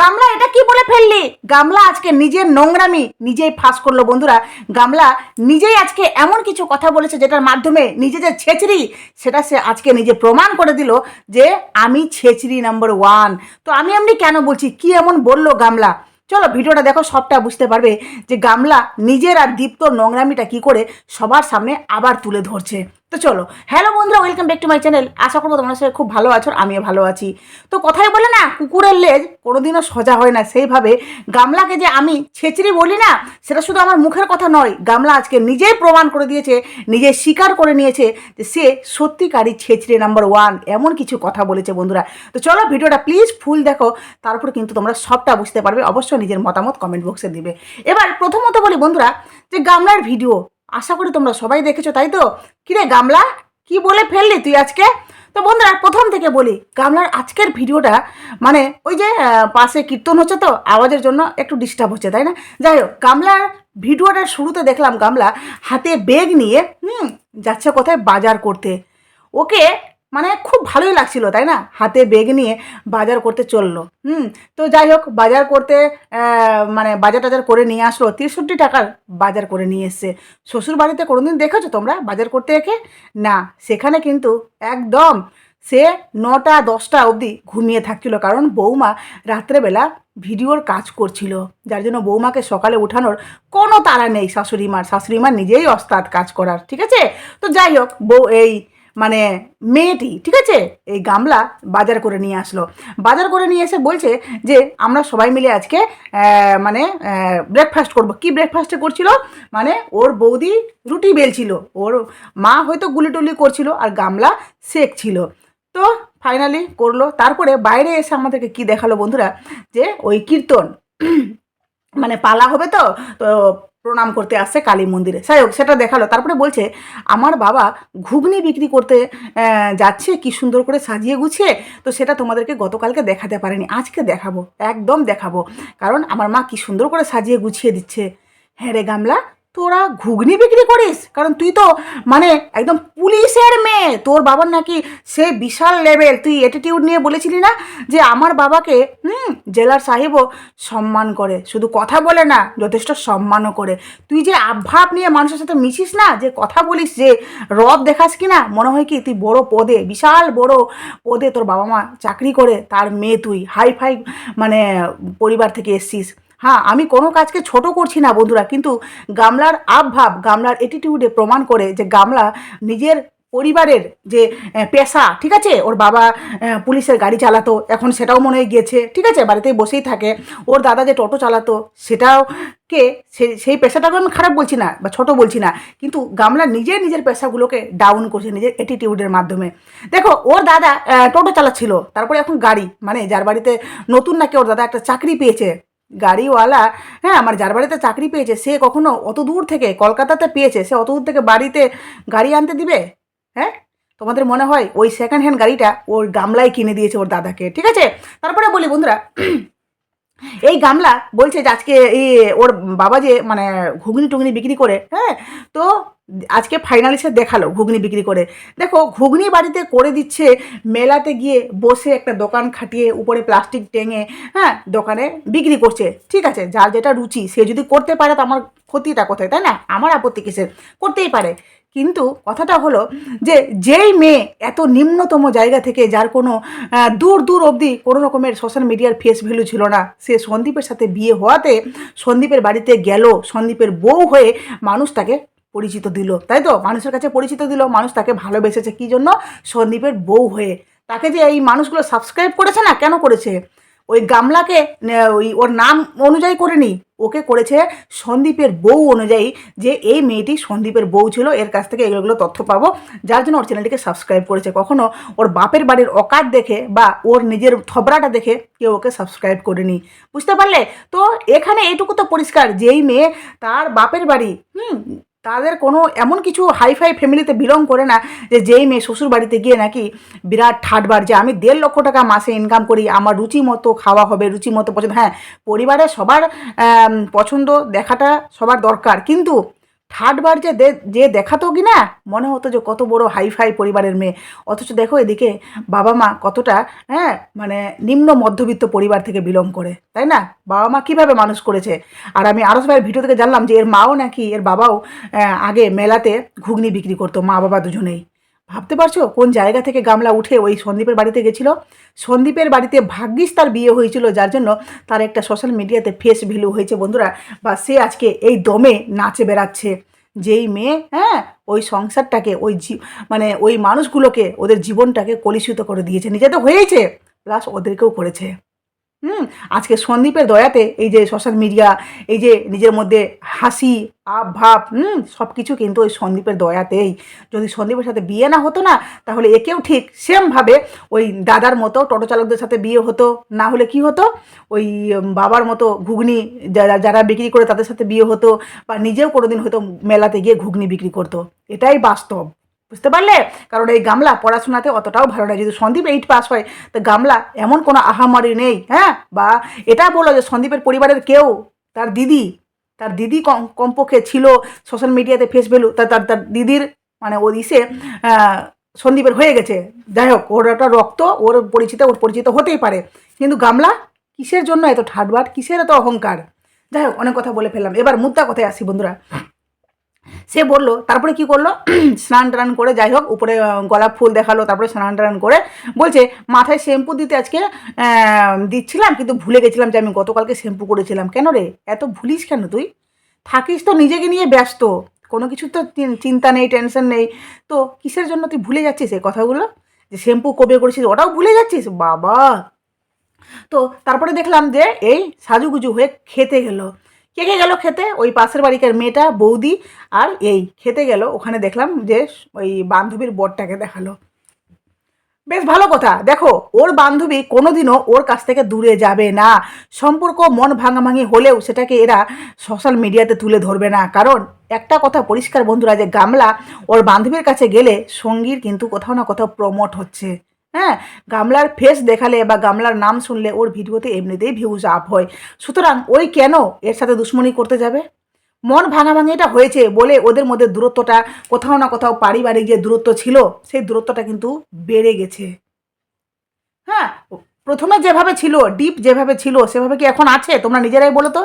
গামলা, এটা কি বলে ফেললি? গামলা আজকে নিজের নোংরামি নিজেই ফাঁস করল বন্ধুরা। গামলা নিজেই আজকে এমন কিছু কথা বলেছে যেটার মাধ্যমে নিজে যে ছেচড়ি, সেটা সে আজকে নিজে প্রমাণ করে দিল যে আমি ছেচড়ি নাম্বার ওয়ান তো আমি এমনি কেন বলছি? কি এমন বলল গামলা? চলো ভিডিওটা দেখো, সবটা বুঝতে পারবে যে গামলা নিজের আর দীপ্ত নোংরামিটা কি করে সবার সামনে আবার তুলে ধরছে। তো চলো। হ্যালো বন্ধুরা welcome back to my channel আশা করব তোমরা সবাই খুব ভালো আছো আমিও ভালো আছি। তো কথাই বলে না, কুকুরের লেজ কোনোদিনও সোজা হয় না। সেইভাবে গামলাকে যে আমি ছেচড়ি বলি না, সেটা শুধু আমার মুখের কথা নয়, গামলা আজকে নিজেই প্রমাণ করে দিয়েছে, নিজে স্বীকার করে নিয়েছে যে সে সত্যিকারই ছেচড়ি নাম্বার ওয়ান এমন কিছু কথা বলেছে বন্ধুরা। তো চলো ভিডিওটা প্লিজ ফুল দেখো, তারপর কিন্তু তোমরা সবটা বুঝতে পারবে, অবশ্যই নিজের মতামত কমেন্ট বক্সে দিবে। এবার প্রথমত বলি বন্ধুরা, যে গামলার ভিডিও আশা করি তোমরা সবাই দেখেছ, তাই তো? কিরে গামলা? কি বলে ফেললি তুই আজকে? তো বন্ধুরা, প্রথম থেকে বলি, গামলার আজকের ভিডিওটা মানে ওই যে পাশে কীর্তন হচ্ছে তো, আওয়াজের জন্য একটু ডিস্টার্ব হচ্ছে, তাই না? যাই হোক, গামলার ভিডিওটার শুরুতে দেখলাম, গামলা হাতে ব্যাগ নিয়ে, হুম, যাচ্ছে কোথায় বাজার করতে। ওকে মানে খুব ভালোই লাগছিল, তাই না? হাতে বেগ নিয়ে বাজার করতে চলল। হুম, তো যাই হোক, বাজার করতে মানে বাজার টাজার করে নিয়ে আসলো। তিরষট্টি টাকার বাজার করে নিয়ে এসছে। শ্বশুর বাড়িতে কোনোদিন দেখেছ তোমরা বাজার করতে একে? না, সেখানে কিন্তু একদম সে নটা, দশটা অবধি ঘুমিয়ে থাকছিল কারণ বৌমা রাত্রেবেলা ভিডিওর কাজ করছিল। যার জন্য বৌমাকে সকালে উঠানোর কোনো তাড়া নেই শাশুড়ি মার শাশুড়ি মার নিজেই অস্তাদ কাজ করার, ঠিক আছে? তো যাই হোক বউ এই মানে মেয়েটি, ঠিক আছে? এই গামলা বাজার করে নিয়ে আসলো। বাজার করে নিয়ে এসে বলছে যে, আমরা সবাই মিলে আজকে মানে ব্রেকফাস্ট করব। কি ব্রেকফাস্টে করছিল? মানে ওর বৌদি রুটি বেলছিল। ওর মা হয়তো গুলি টুলি করছিল আর গামলা শেখ ছিল। তো ফাইনালি করল। তারপরে বাইরে এসে আমাদেরকে কি দেখাল বন্ধুরা? যে ওই কীর্তন মানে পালা হবে তো? তো প্রণাম করতে আসছে কালী মন্দিরে। যাই হোক, সেটা দেখাল। তারপরে বলছে, আমার বাবা ঘুগনি বিক্রি করতে যাচ্ছে, কি সুন্দর করে সাজিয়ে গুছিয়ে। তো সেটা তোমাদেরকে গতকালকে দেখাতে পারেনি। আজকে দেখাবো, একদম দেখাবো। কারণ আমার মা কি সুন্দর করে সাজিয়ে গুছিয়ে দিচ্ছে। হ্যাঁ রে গামলা তোরা ঘুগনি বিক্রি করিস? কারণ তুই তো মানে একদম পুলিশের মেয়ে। তোর বাবার নাকি সে বিশাল লেভেল তুই অ্যাটিটিউড নিয়ে বলেছিলি না যে আমার বাবাকে, হুম, জেলার সাহেবও সম্মান করে। শুধু কথা বলে না, যথেষ্ট সম্মানও করে। তুই যে আভাব নিয়ে মানুষের সাথে মিশিস না, যে কথা বলিস, যে রব দেখাস কি না মনে হয় কি তুই বড় পদে, বিশাল বড় পদে তোর বাবা মা চাকরি করে, তার মেয়ে তুই হাই ফাই মানে পরিবার থেকে এসছিস। হ্যাঁ আমি কোনো কাজকে ছোট করছি না বন্ধুরা, কিন্তু গামলার আবভাব, গামলার অ্যাটিটিউডে প্রমাণ করে যে গামলা নিজের পরিবারের যে পেশা, ঠিক আছে? ওর বাবা পুলিশের গাড়ি চালাতো, এখন সেটাও মনে হয়ে গিয়েছে, ঠিক আছে? বাড়িতেই বসেই থাকে, ওর দাদা যে টোটো চালাতো, সেটাও কে সেই পেশাটাকে আমি খারাপ বলছি না বা ছোট বলছি না, কিন্তু গামলা নিজে নিজের পেশাগুলোকে ডাউন করছে, নিজের অ্যাটিটিউডের মাধ্যমে। দেখো, ওর দাদা টোটো চালাচ্ছিল, তারপরে এখন গাড়ি মানে যার বাড়িতে নতুন নাকি ওর দাদা একটা চাকরি পেয়েছে গাড়িওয়ালা হ্যাঁ আমার যার বাড়িতে চাকরি পেয়েছে, সে কখনো অত দূর থেকে কলকাতাতে পেয়েছে, সে অত দূর থেকে বাড়িতে গাড়ি আনতে দিবে? হ্যাঁ? তোমাদের মনে হয় ওই সেকেন্ড হ্যান্ড গাড়িটা ওর গামলায় কিনে দিয়েছে ওর দাদাকে, ঠিক আছে? তারপরে বলি বন্ধুরা এই গামলা বলছে যে আজকে এই ওর বাবা যে মানে ঘুগনি টুগনি বিক্রি করে হ্যাঁ? তো আজকে ফাইনালি সে দেখাল ঘুগনি বিক্রি করে। দেখো, ঘুগনি বাড়িতে করে দিচ্ছে, মেলাতে গিয়ে বসে একটা দোকান খাটিয়ে উপরে প্লাস্টিক টেঙে হ্যাঁ দোকানে বিক্রি করছে। ঠিক আছে, যার যেটা রুচি, সে যদি করতে পারে তো আমার ক্ষতিটা কোথায়? তাই না? আমার আপত্তি কিসের? করতেই পারে। কিন্তু কথাটা হলো যে যেই মেয়ে এত নিম্নতম জায়গা থেকে যার কোনো দূর দূর অবধি কোনো রকমের সোশ্যাল মিডিয়ার ফেস ভ্যালু ছিল না, সে সন্দীপের সাথে বিয়ে হওয়াতে সন্দীপের বাড়িতে গেল, সন্দীপের বউ হয়ে মানুষ তাকে পরিচিত দিল। তাই তো? মানুষের কাছে পরিচিত দিল, মানুষ তাকে ভালোবেসেছে। কী জন্য? সন্দীপের বউ হয়ে। তাকে যে এই মানুষগুলো সাবস্ক্রাইব করেছে না? কেন করেছে? ওই গামলাকে ওই ওর নাম অনুযায়ী করে করেনি ওকে করেছে সন্দীপের বউ অনুযায়ী যে এই মেয়েটি সন্দীপের বউ ছিল, এর কাছ থেকে এগুলোগুলো তথ্য পাবো। যার জন্য ওর চ্যানেলটিকে সাবস্ক্রাইব করেছে। কখনো ওর বাপের বাড়ির অকার দেখে বা ওর নিজের থবরাটা দেখে কেউ ওকে সাবস্ক্রাইব করেনি বুঝতে পারলে? তো এখানে এইটুকু তো পরিষ্কার। যেই মেয়ে তার বাপের বাড়ি, হুম তাদের কোনো এমন কিছু হাইফাই ফ্যামিলিতে বিলং করে না যে যেই মেয়ে শ্বশুর বাড়িতে গিয়ে নাকি বিরাট ঠাটবার যে আমি দেড় লক্ষ টাকা মাসে ইনকাম করি, আমার রুচি মতো খাওয়া হবে, রুচি মতো পছন্দ হ্যাঁ পরিবারে সবার পছন্দ দেখাটা সবার দরকার। কিন্তু ঠাটবার যে যে দেখাতো কি না, মনে হতো যে কত বড় হাইফাই পরিবারের মেয়ে। অথচ দেখো এদিকে বাবা মা কতটা হ্যাঁ মানে নিম্ন মধ্যবিত্ত পরিবার থেকে বিলং করে, তাই না? বাবা মা কীভাবে মানুষ করেছে? আর আমি আরও ভাইয়ের ভিডিও থেকে জানলাম যে এর মাও নাকি, এর বাবাও আগে মেলাতে ঘুগনি বিক্রি করতো মা বাবা দুজনেই। ভাবতে পারছ? কোন জায়গা থেকে গামলা উঠে ওই সন্দীপের বাড়িতে গেছিল? সন্দীপের বাড়িতে ভাগ্যিস তার বিয়ে হয়েছিল, যার জন্য তার একটা সোশ্যাল মিডিয়াতে ফেস ভ্যালু হয়েছে বন্ধুরা। বা সে আজকে এই দমে নাচে বেড়াচ্ছে। যেই মেয়ে হ্যাঁ ওই সংসারটাকে, ওই মানে ওই মানুষগুলোকে, ওদের জীবনটাকে কলুষিত করে দিয়েছে। নিজে তো হয়েছে প্লাস ওদেরকেও করেছে। হুম, আজকে সন্দীপের দয়াতে এই যে সোশ্যাল মিডিয়া এই যে নিজের মধ্যে হাসি আপ ভাব হুম সব কিছু কিন্তু ওই সন্দীপের দয়াতেই। যদি সন্দীপের সাথে বিয়ে না হতো না, তাহলে একেও ঠিক সেমভাবে ওই দাদার মতো টোটো চালকদের সাথে বিয়ে হতো, না হলে কি হতো? ওই বাবার মতো ঘুগনি যারা যারা বিক্রি করে তাদের সাথে বিয়ে হতো, বা নিজেও কোনোদিন হয়তো মেলাতে গিয়ে ঘুগনি বিক্রি করতো। এটাই বাস্তব। বুঝতে পারলে? কারণ এই গামলা পড়াশোনাতে অতটাও ভালো না যদি সন্দীপ এইট পাস হয়, তো গামলা এমন কোনো আহামারি নেই হ্যাঁ? বা এটা বলো যে সন্দীপের পরিবারের কেউ, তার দিদি তার দিদি কম, কমপক্ষে ছিল সোশ্যাল মিডিয়াতে ফেস ভ্যালু তার তার তার দিদির মানে ওর ইসে সন্দীপের হয়ে গেছে। যাই হোক, ওর একটা রক্ত, ওর পরিচিত ওর পরিচিত হতেই পারে। কিন্তু গামলা কিসের জন্য এত ঠাটবার কিসের এত অহংকার? যাই হোক, অনেক কথা বলে ফেললাম। এবার মুদ্রা কথায় আসি বন্ধুরা। সে বলল, তারপরে কি করল? স্নান টান করে যাই হোক, উপরে গোলাপ ফুল দেখাল, তারপরে স্নান টান করে বলছে, মাথায় শ্যাম্পু দিতে আজকে দিচ্ছিলাম, কিন্তু ভুলে গেছিলাম যে আমি গতকালকে শ্যাম্পু করেছিলাম। কেন রে? এত ভুলিস কেন তুই? থাকিস তো, নিজেকে নিয়ে ব্যস্ত। কোনো কিছু তো চিন্তা নেই, টেনশন নেই। তো কিসের জন্য তুই ভুলে যাচ্ছিস এই কথাগুলো? যে শ্যাম্পু কবে করেছিস? ওটাও ভুলে যাচ্ছিস? বাবা! তো তারপরে দেখলাম যে, এই সাজুগুজু হয়ে খেতে গেল। কে কে গেল খেতে? ওই পাশের বাড়িকার মেয়েটা, বৌদি আর এই খেতে গেল। ওখানে দেখলাম যে ওই বান্ধবীর বরটাকে দেখাল। বেশ ভালো কথা। দেখো, ওর বান্ধবী কোনোদিনও ওর কাছ থেকে দূরে যাবে না। সম্পর্ক মন ভাঙাভাঙি হলেও সেটাকে এরা সোশ্যাল মিডিয়াতে তুলে ধরবে না। কারণ একটা কথা পরিষ্কার বন্ধুরা, যে গামলা ওর বান্ধবীর কাছে গেলে সঙ্গীর কিন্তু কোথাও না কোথাও প্রমোট হচ্ছে। হ্যাঁ গামলার ফেস দেখালে বা গামলার নাম শুনলে ওর ভিডিওতে এমনিতেই ভিউজ আপ হয়। সুতরাং ওই কেন এর সাথে দুশ্মনী করতে যাবে? মন ভাঙাভাঙিটা হয়েছে বলে ওদের মধ্যে দূরত্বটা কোথাও না কোথাও পারিবারিক যে দূরত্ব ছিল, সেই দূরত্বটা কিন্তু বেড়ে গেছে। হ্যাঁ প্রথমে যেভাবে ছিল ডিপ যেভাবে ছিল, সেভাবে কি এখন আছে? তোমরা নিজেরাই বলো তো।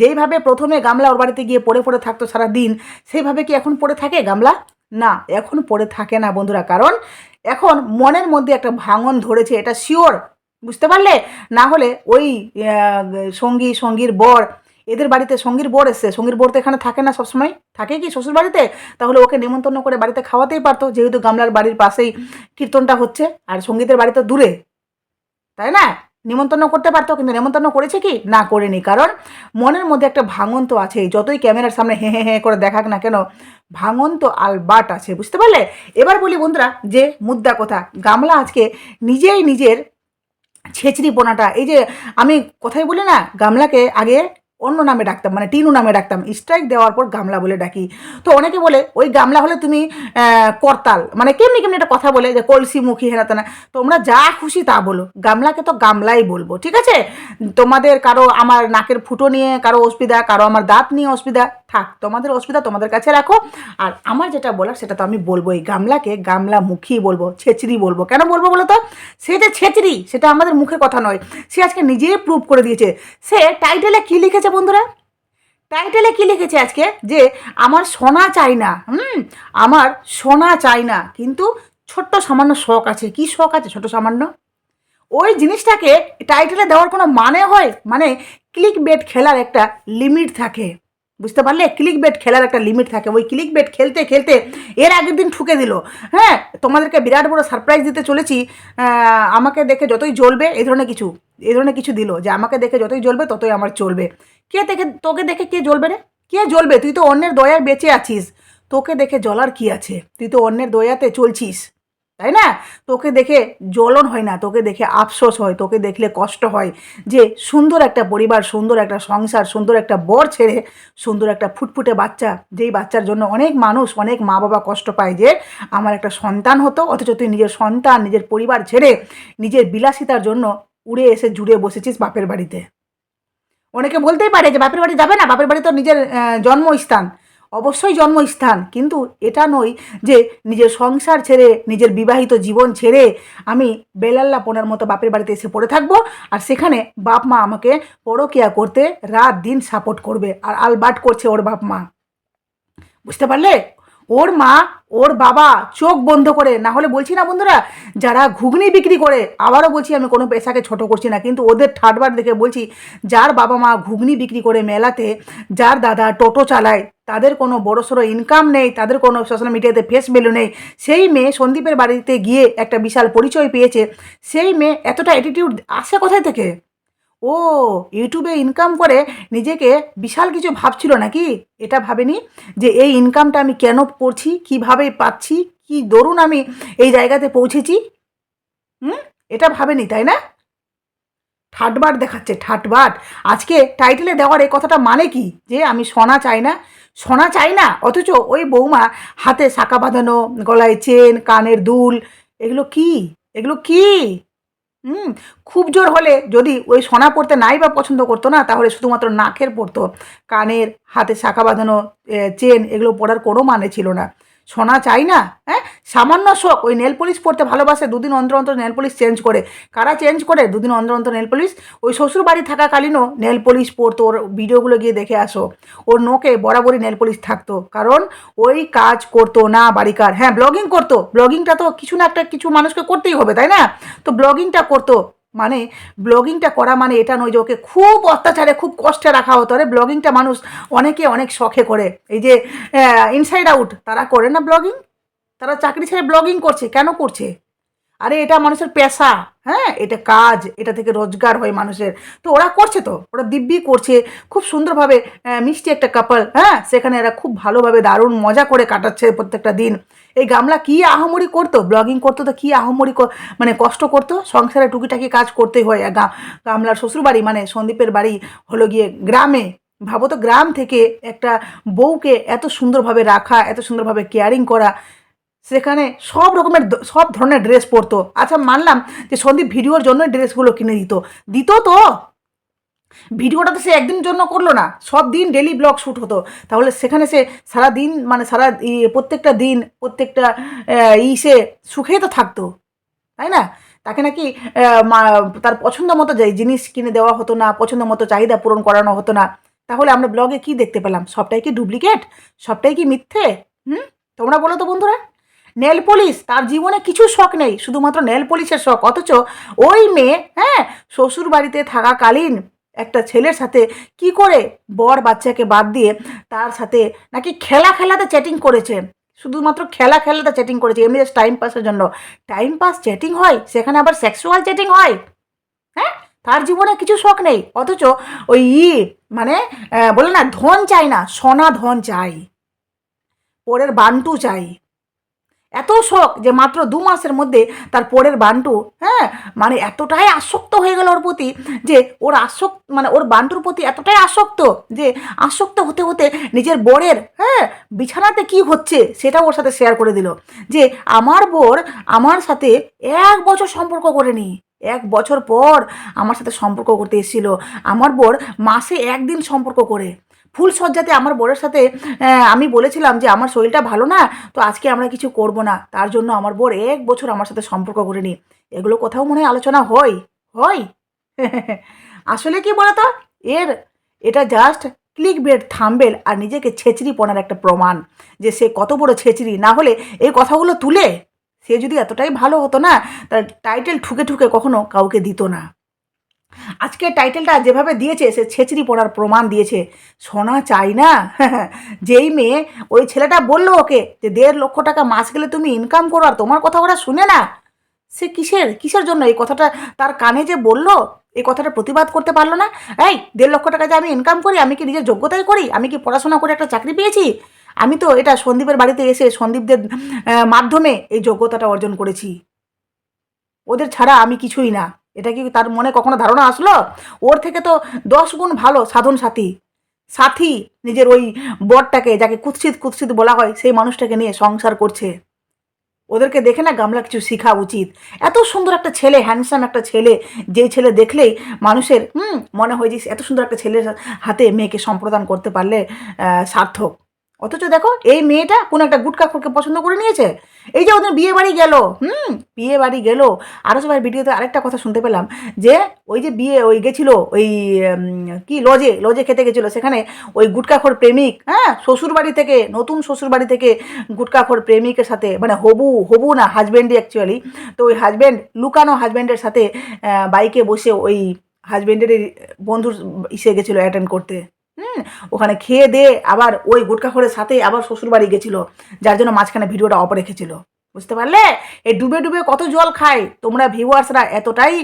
যেইভাবে প্রথমে গামলা ওর বাড়িতে গিয়ে পড়ে পড়ে থাকতো সারা দিন সেইভাবে কি এখন পড়ে থাকে গামলা? না, এখন পড়ে থাকে না বন্ধুরা, কারণ এখন মনের মধ্যে একটা ভাঙন ধরেছে, এটা শিওর বুঝতে পারলে? না হলে ওই সঙ্গী, সঙ্গীর বর, এদের বাড়িতে সঙ্গীর বর এসছে, সঙ্গীর বর তো এখানে থাকে না সবসময়। থাকে কি শ্বশুর বাড়িতে? তাহলে ওকে নেমন্তন্ন করে বাড়িতে খাওয়াতেই পারতো, যেহেতু গামলার বাড়ির পাশেই কীর্তনটা হচ্ছে, আর সঙ্গীতের বাড়িতে দূরে। তাই না? নিমন্ত্রণ করতে পারতো, কিন্তু নিমন্ত্রণ করেছে কি? না করেনি, কারণ মনের মধ্যে একটা ভাঙন তো আছেই। যতই ক্যামেরার সামনে হে হে হে করে দেখাক না কেন, ভাঙন তো আলবাট আছে, বুঝতে পারলে? এবার বলি বন্ধুরা, যে মুদ্রা কথা, গামলা আজকে নিজেই নিজের ছেচড়ি পোনাটা এই যে আমি কথাই বলি না, গামলাকে আগে অন্য নামে ডাকতাম মানে টিনু নামে ডাকতাম। স্ট্রাইক দেওয়ার পর গামলা বলে ডাকি। তো অনেকে বলে, ওই গামলা হলে তুমি করতাল। মানে কেমনি কেমনি একটা কথা বলে, যে কলসি মুখী হেনা তেনা। তোমরা যা খুশি তা বলো। গামলাকে তো গামলাই বলব, ঠিক আছে? তোমাদের কারও আমার নাকের ফুটো নিয়ে, কারও অসুবিধা, কারও আমার দাঁত নিয়ে অসুবিধা। থাক, তোমাদের অসুবিধা তোমাদের কাছে রাখো। আর আমার যেটা বলার সেটা তো আমি বলব, এই গামলাকে গামলা মুখী বলব, ছেচড়ি বলব। কেন বলব বলো তো? সে যে ছেচড়ি, সেটা আমাদের মুখে কথা নয়। সে আজকে নিজেই প্রুভ করে দিয়েছে। সে টাইটেলে কি লিখেছে বন্ধুরা? টাইটেলে কি লিখেছে আজকে? যে আমার সোনা চাই না, হুম, আমার সোনা চাই না, কিন্তু ছোট্ট সামান্য শখ আছে। কি শখ আছে? ছোট সামান্য? ওই জিনিসটাকে টাইটেলে দেওয়ার কোনো মানে হয়? মানে ক্লিক বেট খেলার একটা লিমিট থাকে। বুঝতে পারলে? ক্লিক বেট খেলার একটা লিমিট থাকে। ওই ক্লিক বেট খেলতে খেলতে এর আগের দিন ঠুকে দিল। হ্যাঁ তোমাদেরকে বিরাট বড় সারপ্রাইজ দিতে চলেছি। আমাকে দেখে যতই জ্বলবে, এই ধরনের কিছু, এই ধরনের কিছু দিল যে আমাকে দেখে যতই জ্বলবে, ততই আমার চলবে। কে দেখে, তোকে দেখে কে জ্বলবে রে? কে জ্বলবে? তুই তো অন্যের দয়ায় বেঁচে আছিস। তোকে দেখে জ্বলার কি আছে? তুই তো অন্যের দয়াতে চলছিস। তাই না? তোকে দেখে জ্বলন হয় না, তোকে দেখে আফসোস হয়, তোকে দেখলে কষ্ট হয় যে সুন্দর একটা পরিবার, সুন্দর একটা সংসার, সুন্দর একটা বর ছেড়ে, সুন্দর একটা ফুটফুটে বাচ্চা, যেই বাচ্চার জন্য অনেক মানুষ, অনেক মা বাবা কষ্ট পায় যে আমার একটা সন্তান হতো, অথচ তুই নিজের সন্তান, নিজের পরিবার ছেড়ে নিজের বিলাসিতার জন্য উড়ে এসে জুড়ে বসেছিস বাপের বাড়িতে। অনেকে বলতেই পারে যে বাপের বাড়ি যাবে না, বাপের বাড়ি তো নিজের জন্মস্থান। অবশ্যই জন্মস্থান, কিন্তু এটা নয় যে নিজের সংসার ছেড়ে, নিজের বিবাহিত জীবন ছেড়ে আমি বেলাল্লা পোনার মতো বাপের বাড়িতে এসে পড়ে থাকব আর সেখানে বাপ মা আমাকে পরকিয়া করতে রাত দিন সাপোর্ট করবে। আর আলবাট করছে ওর বাপ মা। বুঝতে পারলে? ওর মা, ওর বাবা চোখ বন্ধ করে, না হলে বলছি না বন্ধুরা, যারা ঘুগনি বিক্রি করে, আবারও বলছি আমি কোনো পেশাকে ছোট করছি না, কিন্তু ওদের ঠাটবার দেখে বলছি, যার বাবা মা ঘুগনি বিক্রি করে মেলাতে, যার দাদা টোটো চালায়, তাদের কোনো বড় সড়ো ইনকাম নেই, তাদের কোনো সোশ্যাল মিডিয়াতে ফেস ভ্যালু নেই, সেই মেয়ে সন্দীপের বাড়িতে গিয়ে একটা বিশাল পরিচয় পেয়েছে, সেই মেয়ে এতটা অ্যাটিটিউড আসে কোথায় থেকে? ও ইউটিউবে ইনকাম করে নিজেকে বিশাল কিছু ভাবছিল নাকি? এটা ভাবেনি যে এই ইনকামটা আমি কেন করছি, কীভাবে পাচ্ছি, কি দরুন আমি এই জায়গাতে পৌঁছেছি? হুম? এটা ভাবেনি, তাই না? ঠাটবাট দেখাচ্ছে, ঠাটবাট। আজকে টাইটেলে দেওয়ার এই কথাটা মানে কি? যে আমি সোনা চাই না? সোনা চাই না? অথচ ওই বৌমা হাতে শাঁকা বাঁধানো, গলায় চেন কানের দুল, এগুলো কি? এগুলো কি? হুম, খুব জোর হলে যদি ওই সোনা পরতে নাই বা পছন্দ করতো না, তাহলে শুধুমাত্র নাকের পরতো কানের, হাতে শাখা বাঁধানো চেন, এগুলো পরার কোনো মানে ছিল না। সোনা চাই না হ্যাঁ? সামান্য শখ ওই নেল পলিশ পরতে ভালোবাসে, দুদিন অন্তর অন্তর নেল পলিশ চেঞ্জ করে। কারা চেঞ্জ করে? দুদিন অন্তর অন্তর নেল পলিশ। ওই শ্বশুর বাড়ি থাকাকালীনও নেল পলিশ পরতো, ওর ভিডিওগুলো গিয়ে দেখে আসো। ওর নোকে বরাবরই নেল পলিশ থাকতো, কারণ ওই কাজ করতো না বাড়িকার। হ্যাঁ ব্লগিং করতো। ব্লগিংটা তো কিছু না একটা কিছু মানুষকে করতেই হবে, তাই না? তো ব্লগিংটা করতো। মানে ব্লগিংটা করা মানে এটা নয় যে ওকে খুব অত্যাচারে, খুব কষ্টে রাখা হতো। আরে ব্লগিংটা মানুষ অনেকে অনেক শখে করে। এই যে ইনসাইড আউট তারা করে না ব্লগিং তারা চাকরি ছেড়ে ব্লগিং করছে, কেন করছে? আরে এটা মানুষের পেশা হ্যাঁ? এটা কাজ, এটা থেকে রোজগার হয় মানুষের। তো ওরা করছে তো, ওরা দিব্যি করছে। খুব সুন্দরভাবে মিষ্টি একটা কাপল হ্যাঁ? সেখানে এরা খুব ভালোভাবে দারুণ মজা করে কাটাচ্ছে প্রত্যেকটা দিন। এই গামলা কি আহমরি করতো? ব্লগিং করতো তো কি আহমরি মানে কষ্ট করতো? সংসারে টুকিটাকি কাজ করতেই হয়। গামলার শ্বশুরবাড়ি মানে সন্দীপের বাড়ি হলো গিয়ে গ্রামে। ভাবো তো গ্রাম থেকে একটা বউকে এত সুন্দরভাবে রাখা, এত সুন্দরভাবে কেয়ারিং করা। সেখানে সব রকমের সব ধরনের ড্রেস পরতো। আচ্ছা মানলাম যে সন্দীপ ভিডিওর জন্য ড্রেসগুলো কিনে দিত। দিত তো। ভিডিওটা তো সে একদিনের জন্য করল না, সব দিন ডেলি ব্লগ শ্যুট হতো। তাহলে সেখানে সে সারা দিন মানে সারা প্রত্যেকটা দিন, প্রত্যেকটা ই সে সুখেই তো থাকতো, তাই না? তাকে নাকি তার পছন্দ মতো যে জিনিস কিনে দেওয়া হতো না, পছন্দ মতো চাহিদা পূরণ করানো হতো না, তাহলে আমরা ব্লগে কি দেখতে পেলাম? সবটাই কি ডুপ্লিকেট সবটাই কি মিথ্যে? হুম? তোমরা বলো তো বন্ধুরা। নেল পলিশ, তার জীবনে কিছু শখ নেই, শুধুমাত্র নেল পলিশের শখ, অথচ ওই মেয়ে হ্যাঁ শ্বশুর বাড়িতে থাকাকালীন একটা ছেলের সাথে কি করে বর বাচ্চাকে বাদ দিয়ে তার সাথে নাকি খেলা খেলাতে চ্যাটিং করেছে? শুধুমাত্র খেলা খেলাতে চ্যাটিং করেছে, এমনি টাইম পাসের জন্য। টাইম পাস চ্যাটিং হয়, সেখানে আবার সেক্সুয়াল চ্যাটিং হয়। হ্যাঁ? তার জীবনে কিছু শখ নেই, অথচ ওই ই মানে বলে না, ধন চাই না, সোনা ধন চাই। পরের বান্টু চাই। এত শখ যে মাত্র দু মাসের মধ্যে তার পরের বান্টু হ্যাঁ? মানে এতটাই আসক্ত হয়ে গেল ওর প্রতি যে ওর আসক্ত মানে ওর বান্টুর প্রতি এতটাই আসক্ত যে আসক্ত হতে হতে নিজের বরের হ্যাঁ? বিছানাতে কি হচ্ছে সেটা ওর সাথে শেয়ার করে দিল যে আমার বর আমার সাথে এক বছর সম্পর্ক করেনি। এক বছর পর আমার সাথে সম্পর্ক করতে এসেছিল। আমার বর মাসে একদিন সম্পর্ক করে। ফুল সজ্জাতে আমার বরের সাথে আমি বলেছিলাম যে আমার শরীরটা ভালো না, তো আজকে আমরা কিছু করব না। তার জন্য আমার বর এক বছর আমার সাথে সম্পর্ক করেনি। এগুলো কোথাও মনে হয় আলোচনা হয় হয়। আসলে কি বলতো? এর, এটা জাস্ট ক্লিক বেড থাম্বেল আর নিজেকে ছেচড়ি পনার একটা প্রমাণ যে সে কত বড় ছেচড়ি। না হলে এই কথাগুলো তুলে, সে যদি এতটাই ভালো হতো না, তার টাইটেল ঠুকে ঠুকে কখনো কাউকে দিত না। আজকে টাইটেলটা যেভাবে দিয়েছে, সে ছেচড়ি পড়ার প্রমাণ দিয়েছে। সোনা চাই না? যেই মেয়ে ওই ছেলেটা বলল ওকে যে, দেড় লক্ষ টাকা মাস গেলে তুমি ইনকাম করো আর তোমার কথা ওরা শুনে না? সে কিসের কিসের জন্য? এই কথাটা তার কানে যে বলল, এই কথাটা প্রতিবাদ করতে পারল না? এই, দেড় লক্ষ টাকা যে আমি ইনকাম করি, আমি কি নিজের যোগ্যতাই করি? আমি কি পড়াশোনা করে একটা চাকরি পেয়েছি? আমি তো এটা সন্দীপের বাড়িতে এসে সন্দীপদের মাধ্যমে এই যোগ্যতাটা অর্জন করেছি। ওদের ছাড়া আমি কিছুই না। এটা কি তার মনে কখনো ধারণা আসলো? ওর থেকে তো দশ গুণ ভালো সাধন সাথী। সাথী নিজের ওই বরটাকে যাকে কুৎসিত কুৎসিত বলা হয়, সেই মানুষটাকে নিয়ে সংসার করছে। ওদেরকে দেখে না গামলা কিছু শেখা উচিত। এত সুন্দর একটা ছেলে হ্যান্ডসাম একটা ছেলে যেই ছেলে দেখলেই মানুষের, হুম, মনে হয় যে এত সুন্দর একটা ছেলের হাতে মেয়েকে সম্প্রদান করতে পারলে সার্থক। অথচ দেখো, এই মেয়েটা কোনো একটা গুটকা খোরকে পছন্দ করে নিয়েছে। এই যে ওদের বিয়ে বাড়ি গেল, হুম, বিয়ে বাড়ি গেল। আরও সবাই ভিডিওতে আরেকটা কথা শুনতে পেলাম, যে ওই যে বিয়ে ওই গেছিল, ওই কি, লজে লজে খেতে গেছিল, সেখানে ওই গুটকাখোর প্রেমিক হ্যাঁ শ্বশুর বাড়ি থেকে, নতুন শ্বশুর বাড়ি থেকে গুটকাখোর প্রেমিকের সাথে মানে হবু হবু না হাজব্যান্ডই অ্যাকচুয়ালি তো ওই হাজব্যান্ড লুকানো হাজব্যান্ডের সাথে বাইকে বসে ওই হাজব্যান্ডের বন্ধুর, ইসে গেছিল অ্যাটেন্ড করতে। হুম, ওখানে খেয়ে দিয়ে আবার ওই গুটকাখোরের সাথে আবার শ্বশুর বাড়ি গেছিল, যার জন্য মাঝখানে ভিডিওটা অফ রেখেছিল। বুঝতে পারলে? এই ডুবে ডুবে কত জল খায়। তোমরা ভিউয়ার্সরা এতটাই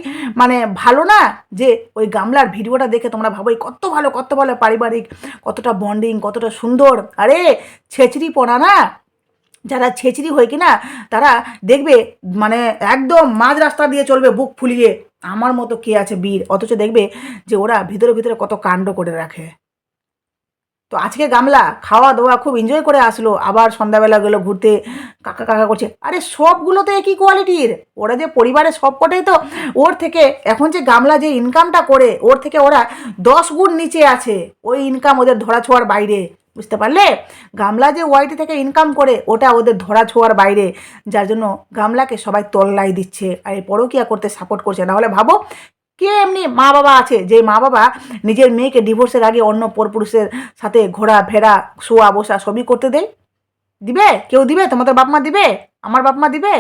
মানে ভালো না যে ওই গামলার ভিডিওটা দেখে তোমরা ভাবো কত ভালো কত ভালো পারিবারিক, কতটা বন্ডিং কতটা সুন্দর। আরে ছেচড়ি পড়া না? যারা ছেচড়ি হয় কিনা, তারা দেখবে মানে একদম মাঝ রাস্তা দিয়ে চলবে বুক ফুলিয়ে। আমার মতো কে আছে বীর? অথচ দেখবে যে ওরা ভিতরে ভিতরে কত কাণ্ড করে রাখে। তো আজকে গামলা খাওয়া দাওয়া খুব এনজয় করে আসলো। আবার সন্ধ্যাবেলা গেলো ঘুরতে, কাকা কাকা করছে, আরে সবগুলো তো একই কোয়ালিটির ওরা যে পরিবারের সবকটাই তো, ওর থেকে এখন যে গামলা যে ইনকামটা করে, ওর থেকে ওরা দশ গুণ নিচে আছে। ওই ইনকাম ওদের ধরা ছোঁয়ার বাইরে। বুঝতে পারলে? গামলা যে ওয়াইটি থেকে ইনকাম করে, ওটা ওদের ধরা ছোঁয়ার বাইরে। যার জন্য গামলাকে সবাই তল্লাই দিচ্ছে, আর এই পরকিয়া করতে সাপোর্ট করছে। না হলে ভাবো কে এমনি মা বাবা আছে? যে মা বাবা নিজের মেয়েকে ডিভোর্সের আগে অন্য পরপুরুষের সাথে ঘোরা, ফেরা, শোয়া, বসা সবই করতে দেয়? দিবে? কেউ দিবে? তোমাদের বাপ মা দিবে? আমার বাপ মা দিবে?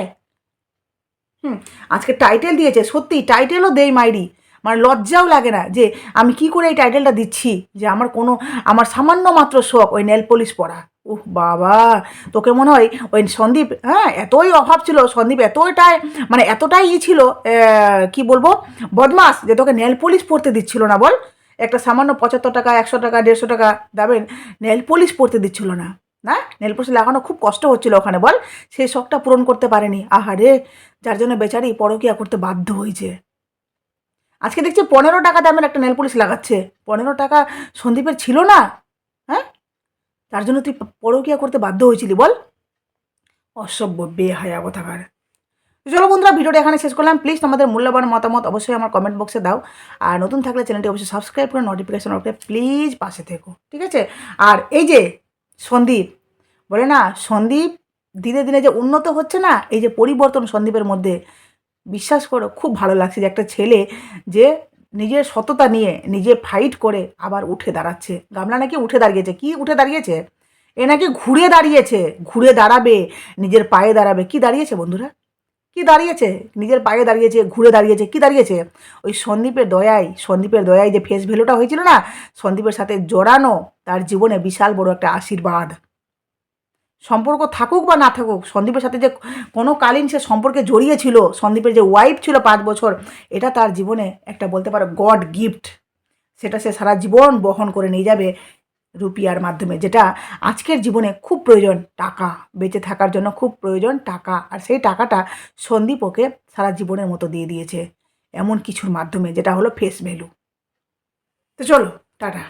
হুম, আজকে টাইটেল দিয়েছে, সত্যি টাইটেলও দেই মাইরি। মানে লজ্জাও লাগে না যে আমি কি করে এই টাইটেলটা দিচ্ছি? যে আমার কোনো, আমার সামান্য মাত্র শখ ওই নেল পলিশ পরা। উহ, বাবা, তোকে মনে হয় ওই সন্দীপ হ্যাঁ এতই অভাব ছিল, সন্দীপ এতটাই মানে এতটাই ই ছিল কি বলব, বদমাস যে তোকে নেল পলিশ পরতে দিচ্ছিল না, বল। একটা সামান্য পঁচাত্তর টাকা, একশো টাকা, দেড়শো টাকা দামের নেল পলিশ পরতে দিচ্ছিল না না? নেল পলিশ লাগানো খুব কষ্ট হচ্ছিল ওখানে, বল। সেই শখটা পূরণ করতে পারেনি। আহারে যার জন্য বেচারি পরকিয়া করতে বাধ্য হয়েছে। আজকে দেখছি পনেরো টাকা দামের একটা নেল পলিশ লাগাচ্ছে। পনেরো টাকা সন্দীপের ছিল না? তার জন্য তুই পরকিয়া করতে বাধ্য হয়েছিলি, বল। অসভ্য, বেহায়া কথাকার। চলো বন্ধুরা, ভিডিওটা এখানে শেষ করলাম। প্লিজ তোমাদের মূল্যবান মতামত অবশ্যই আমার কমেন্ট বক্সে দাও। আর নতুন থাকলে চ্যানেলটি অবশ্যই সাবস্ক্রাইব করে নোটিফিকেশন ওকে প্লিজ পাশে থেকো, ঠিক আছে? আর এই যে সন্দীপ, বলে না, সন্দীপ দিনে দিনে যে উন্নত হচ্ছে না, এই যে পরিবর্তন সন্দীপের মধ্যে, বিশ্বাস করো, খুব ভালো লাগছে যে একটা ছেলে যে নিজের সততা নিয়ে নিজে ফাইট করে আবার উঠে দাঁড়াচ্ছে। গামলা নাকি উঠে দাঁড়িয়েছে? কি উঠে দাঁড়িয়েছে? এ নাকি ঘুরে দাঁড়িয়েছে। ঘুরে দাঁড়াবে, নিজের পায়ে দাঁড়াবে। কি দাঁড়িয়েছে বন্ধুরা? কি দাঁড়িয়েছে? নিজের পায়ে দাঁড়িয়েছে, ঘুরে দাঁড়িয়েছে। কি দাঁড়িয়েছে? ওই সন্দীপের দয়ায় সন্দীপের দয়ায় যে ফেস ভ্যালুটা হয়েছিল না, সন্দীপের সাথে জড়ানো, তার জীবনে বিশাল বড় একটা আশীর্বাদ। সম্পর্ক থাকুক বা না থাকুক, সন্দীপের সাথে যে কোনো কালীন সে সম্পর্কে জড়িয়েছিল সন্দীপের যে ওয়াইফ ছিল পাঁচ বছর, এটা তার জীবনে একটা বলতে পারো গড গিফট সেটা সে সারা জীবন বহন করে নিয়ে যাবে রুপিয়ার মাধ্যমে, যেটা আজকের জীবনে খুব প্রয়োজন টাকা, বেঁচে থাকার জন্য খুব প্রয়োজন টাকা, আর সেই টাকাটা সন্দীপ ওকে সারা জীবনের মতো দিয়ে দিয়েছে, এমন কিছুর মাধ্যমে, যেটা হলো ফেস ভ্যালু তো চলো, টাটা।